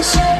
Yes.